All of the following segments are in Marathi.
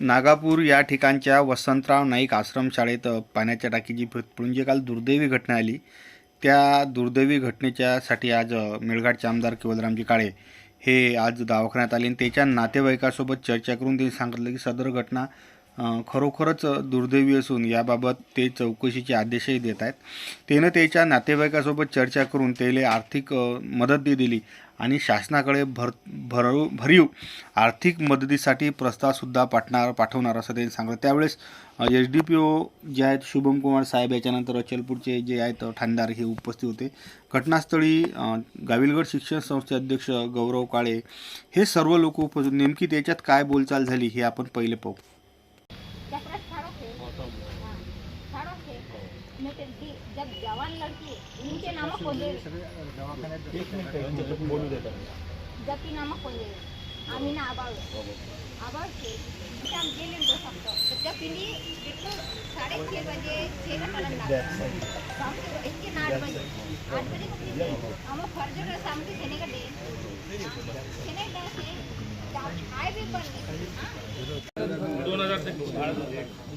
नागापूर या ठिकाणच्या वसंतराव नाईक आश्रमशाळेत पाण्याच्या टाकीची फ- जी काल दुर्दैवी घटना आली. त्या दुर्दैवी घटनेच्यासाठी आज मेळघाटचे आमदार केवलरामजी काळे हे आज दवाखान्यात आले. आणि त्याच्या नातेवाईकासोबत चर्चा करून त्यांनी सांगितलं की सदर घटना खरोखरच दुर्दैवी असून याबाबत ते चौकशीचे आदेशही देत आहेत. त्यानं त्याच्या नातेवाईकासोबत चर्चा करून त्याला आर्थिक मदत मदतही दिली. आणि शासनाकडे भर भरव भरीव आर्थिक मदतीसाठी प्रस्तावसुद्धा पाठणार पाठवणार असं त्यांनी सांगलं त्यावेळेस एच डी पी ओ जे आहेत शुभम कुमार साहेब याच्यानंतर अचलपूरचे जे आहेत ठाणेदार हे उपस्थित होते. घटनास्थळी गाविलगड शिक्षण संस्थे अध्यक्ष गौरव काळे हे सर्व लोक उपस्थित नेमकी त्याच्यात काय बोलचाल झाली हे आपण पहिले पाहू. मैं कहती जब जवान लड़की इनके नाम को दे जती नाम को दे आमीना आबाळ आबाळ थे इसे हम गेले तो जब इन्हीं बजे छः का इतके ना आठ बजे आठ बजे को फिर हम फर्ज छेने का डे छेने का डे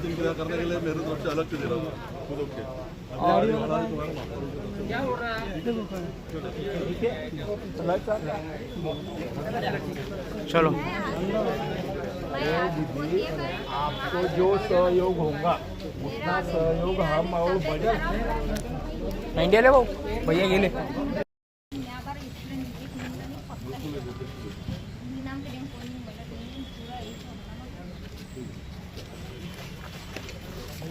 क्रिया करने के लिए मेरे तरफ से अलग से दे रहा हूँ खुद ओके चलो. आपको जो सहयोग होगा उतना सहयोग हम और बजट इंडिया ले भाऊ. भैया गेले.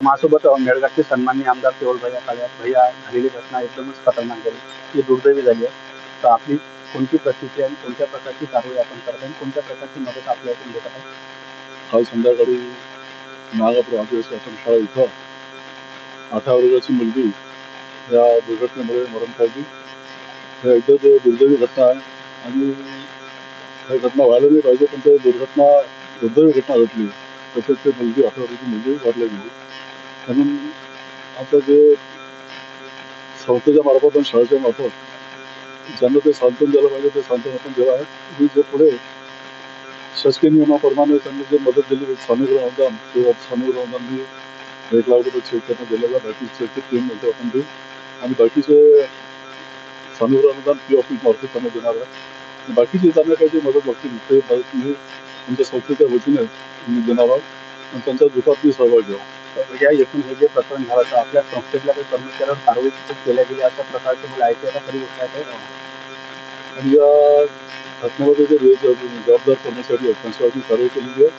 माझ्यासोबत मेळघाटचे सन्माननीय आमदार केवळ भैया काळे भैया झालेली घटना एकदमच खतरनाक झाली. ही दुर्दैवी झाली आहे. तर आपली कोणती प्रतिक्रिया आणि कोणत्या प्रकारची कारवाई आपण करत आहे आणि कोणत्या प्रकारची मदत आपल्या इथून घेत आहे काल संध्याकाळी नागापूर आदिवासी आश्रमशाळा इथं अठरा वर्गाची मुलगी या दुर्घटनेमुळे मरण पावली. हे एकदम दुर्दैवी घटना आहे आणि हे घटना व्हायला नाही पाहिजे पण ते दुर्घटना दुर्दैवी घटना घडली. तसेच ते मुलगी अठरा वर्षाची मुलगी वाढल्या गेली म्हणून आता जे संस्थेच्या मार्फत आणि शाळेच्या मार्फत ज्यांना ते सांत्वन द्यायला पाहिजे ते सांत्वन आपण जेव्हा आहे मी जे पुढे शासकीय नियमाप्रमाणे त्यांनी जे मदत दिली स्वामीगृह अनुदान किंवा स्वामीगृह अनुदान मी एक लाख रुपये चेक त्यांना दिलेला बाकीचे चेक तीन नंतर आपण देऊ. आणि बाकीचे स्वामीगृह अनुदान पी ऑफिस मार्फत त्यांना देणार आहे. आणि बाकीची त्यांना काही जे मदत लागतील ते मदत मी आमच्या संस्थेच्या वतीने मी देणार आहोत. आणि त्यांच्या दुखात मी सहभाग घ्यावा या एकूण हे जे प्रकरण झालं तर आपल्या संस्थेतल्या काही कर्मचाऱ्यांवर कारवाई सुद्धा केल्या गेली अशा प्रकारचे मला ऐकायला तरी खरी आहे. आणि या घटनेमध्ये जे रे- जबाबदार कर्मचारी आहेत त्यांच्यावर आम्ही कारवाई केलेली आहे.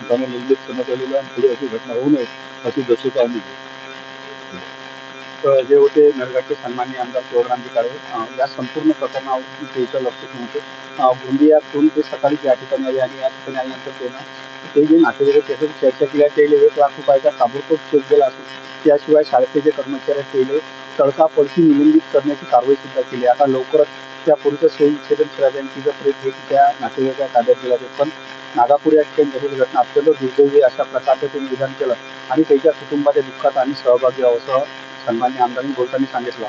त्यांना निलंबित करण्यात आलेलं आणि पुढे अशी घटना होऊ नये अशी दक्षता आम्ही घेऊ जे होते नरगडचे सन्माननीय आमदार शिवरामजी काळे या संपूर्ण प्रकरणावर त्याचं लक्ष ठेवते गोंदियातून ते सकाळी या ठिकाणी आले आणि या ठिकाणी आल्यानंतर त्यांना ते जे नातेवाईक त्याच्यावर चर्चा केल्या त्याला एक लाख रुपयाचा ताबडतोब चेक दिला असून त्याशिवाय शाळेचे जे कर्मचारी केले त्याला पडशी निलंबित करण्याची कारवाई सुद्धा केली. आता लवकरच त्या पुढचं सोयी छेदन करायचं तिचं घेत त्या नातेवाईकाच्या ताब्यात दिला जाईल पण नागापूर या ठिकाणी झालेली घटना अत्यंत दुर्दैवी अशा प्रकारचं त्यांनी विधान केलं आणि त्याच्या कुटुंबाच्या दुःखात आणि सहभागी व्हावं असं सन्मान्य आमदारांनी बोलताना सांगितलं.